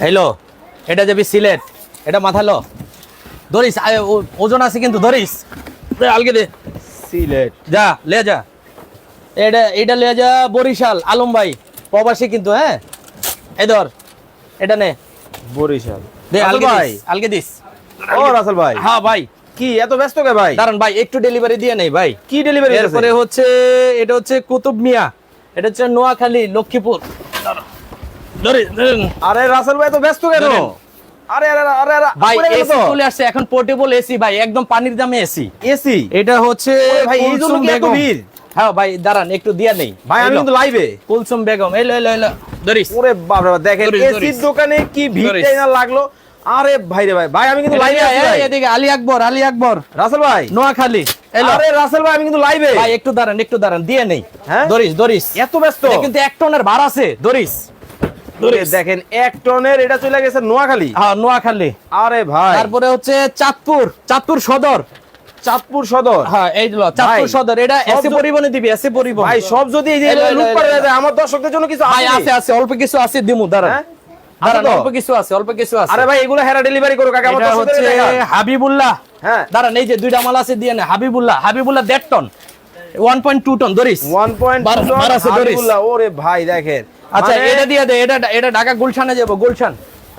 Hello এটা যাবি সিলেট এটা মাথালো ধরিস ওজন আছে কিন্তু ধরিস। আলগে দে। সিলেট। যা লে যা। এটা এটা লে যা বরিশাল আলম ভাই প্রবাসী কিন্তু হ্যাঁ? এই ধর এটা নে। বরিশাল। দে আলগে ভাই। আলগে দিস। ও রাসেল ভাই। হ্যাঁ ভাই। কি এত ব্যস্ত কে ভাই? দাঁড়ান ভাই একটু ডেলিভারি দিয়ে নেই ভাই। কি ডেলিভারি এরপরে হচ্ছে এটা হচ্ছে কুতুব মিয়া এটা হচ্ছে নোয়াখালী লক্ষ্মীপুর। আরে রাসেল ভাই তো ব্যস্ত কেন? ধরেন। আরে আরে আরে, আরে আরে ভাই এসি চলে আসছে এখন পোর্টেবল এসি ভাই একদম পানির দামে এসি। এসি? এটা হচ্ছে ভাই, এই জন্য কি এত ভিড়? হ্যাঁ ভাই দাঁড়ান একটু দিয়া নেই। ভাই আমি কিন্তু লাইভে কুলসুম বেগম এলো এলো এলো ধরিস। ওরে বাপ রে দেখেন এসির দোকানে কি ধরিস। ভিড়টাই না লাগল? আরে ভাই রে ভাই ভাই আমি কিন্তু লাইভে আছি এদিকে আলী আকবর আলী আকবর। রাসেল ভাই? নোয়াখালী আরে রাসেল ভাই আমি কিন্তু লাইভে ভাই একটু দাঁড়ান একটু দাঁড়ান দিয়ে নেই। হ্যাঁ? ধরিস ধরিস। এত ব্যস্ত। কিন্তু এক টনের ভার আছে ওরে দেখেন এক টনের এটা চলে গেছে নোয়াখালী। হ্যাঁ নোয়াখালী। আরে ভাই। তারপরে হচ্ছে চাঁদপুর চাঁদপুর সদর। চাঁদপুর সদর? হ্যাঁ এই চাঁদপুর সদর এটা সব পরিবহনে দিবি এসি পরিবহন। ভাই সব যদি এই যে এলো, এলো, লুট করে এলো। আমার দর্শকদের জন্য কিছু আছে আছে আছে অল্প কিছু আছে দিমু দাঁড়ান। হ্যাঁ? দাঁড়ান আছে তো? অল্প কিছু আছে অল্প কিছু আছে। আরে ভাই এগুলো হেরা ডেলিভারি করুক আগে আমার হচ্ছে হাবিবুল্লাহ। হ্যাঁ। দাঁড়ান এই যে দুইটা মাল আছে দিয়ে নে হাবিবুল্লাহ। হাবিবুল্লাহ দেড় ton. One point two ton ধরিস। 1.2 বার- টন আছে, ধরিস। ওরে ভাই দেখেন। আচ্ছা মানে- এটা দিয়ে দে এটা এটা ঢাকা গুলশানে যাব গুলশান।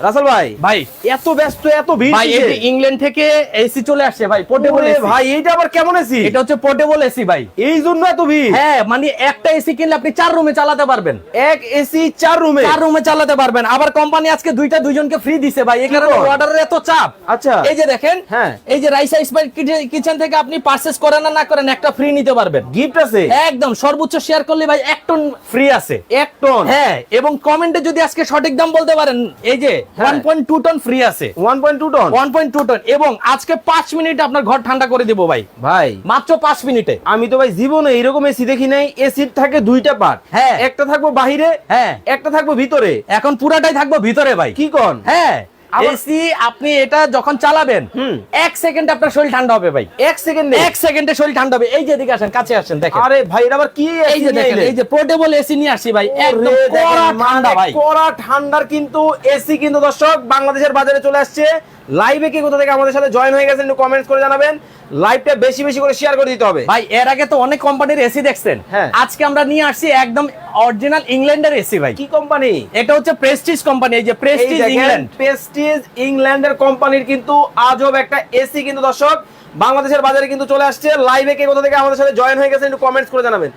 রাসেল ভাই ভাই। এত ব্যস্ত এত ভিড় ভাই এই ইংল্যান্ড থেকে এসি চলে আসছে ভাই পোর্টেবল এসি ভাই এইটা আবার কেমন এসি এটা হচ্ছে পোর্টেবল এসি ভাই। এই জন্য এত ভিড়? হ্যাঁ মানে একটা এসি কিনলে আপনি চার রুমে চালাতে পারবেন। এক এসি চার রুমে চার রুমে চালাতে পারবেন। আবার কোম্পানি আজকে দুইটা দুইজনকে ফ্রি দিছে ভাই এই কারণে অর্ডারের এত চাপ। আচ্ছা। এই যে দেখেন হ্যাঁ। এই যে রাইসা স্পাইল কিচেন থেকে আপনি পারচেজ করেন না না করেন একটা ফ্রি নিতে পারবেন। গিফট আছে? একদম সর্বোচ্চ শেয়ার করলে ভাই এক টন ফ্রি আছে। এক টন হ্যাঁ এবং কমেন্টে যদি আজকে সঠিক দাম বলতে পারেন এই যে হ্যাঁ। One point two ton free আছে। One point two ton one point two ton এবং আজকে পাঁচ মিনিট আপনার ঘর ঠান্ডা করে দিব ভাই। ভাই। মাত্র পাঁচ মিনিটে। আমি তো ভাই জীবনে এইরকম এসি দেখি নাই এসির থাকে দুইটা পার্ট হ্যাঁ। একটা থাকব বাহিরে হ্যাঁ। একটা থাকব ভিতরে। এখন পুরাটাই থাকব ভিতরে ভাই। কি কোন? হ্যাঁ। এসি আপনি এটা যখন চালাবেন এক সেকেন্ড আপনার শরীর ঠান্ডা হবে ভাই। এক সেকেন্ডে? এক সেকেন্ডে শরীর ঠান্ডা হবে। এই যে এদিকে আসেন কাছে আসেন দেখেন। আরে ভাই এটা আবার কি এই যে দেখেন এই যে পোর্টেবল এসি নিয়ে আসি ভাই একদম কড়া মানে ঠান্ডা ভাই। কড়া ঠান্ডার কিন্তু এসি কিন্তু দর্শক বাংলাদেশের বাজারে চলে আসছে। লাইভে কি কোথা থেকে আমাদের সাথে জয়েন হয়ে গেছেন একটু কমেন্টস করে জানাবেন। লাইভটা বেশি বেশি করে শেয়ার করে দিতে হবে। ভাই এর আগে তো অনেক কোম্পানির এসি দেখছেন। হ্যাঁ। আজকে আমরা নিয়ে আসছি একদম অরিজিনাল ইংল্যান্ডের এসি ভাই। কি কোম্পানি এটা হচ্ছে প্রেস্টিজ কোম্পানি এই যে প্রেস্টিজ ইংল্যান্ড প্রেস্টিজ ইংল্যান্ডের কোম্পানির কিন্তু আজব একটা এসি কিন্তু দর্শক বাংলাদেশের বাজারে কিন্তু চলে আসছে। লাইভে কে কোথা থেকে আমাদের সাথে জয়েন হয়ে গেছেন একটু কমেন্টস করে জানাবেন।